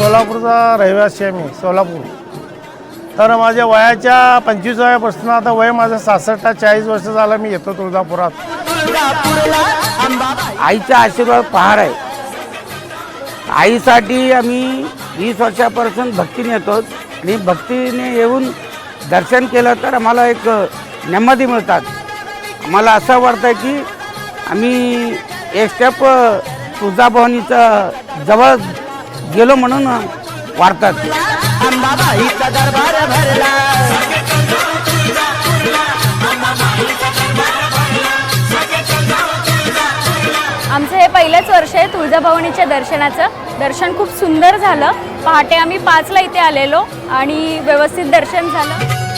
सोलापूरचा रहिवासी आहे मी सोलापूर. तर माझ्या वयाच्या पंचवीसाव्यापासून आता वय माझं सासष्ट चाळीस वर्ष झालं मी येतो तुळजापुरात. आईचा आशीर्वाद पहार आहे. आईसाठी आम्ही वीस वर्षापासून भक्तीने येतो. आणि भक्तीने येऊन दर्शन केलं तर आम्हाला एक नेमदी मिळतात. आम्हाला असं वाटतं की आम्ही एक स्टेप तुळजाभवानीचं जवळ गेलो म्हणून वाढतात. अंबाबाईचा दरबार भरला आमचं हे पहिलंच वर्ष आहे तुळजाभवानीच्या दर्शनाचं. दर्शन खूप सुंदर झालं. पहाटे आम्ही पाचला इथे आलेलो आणि व्यवस्थित दर्शन झालं.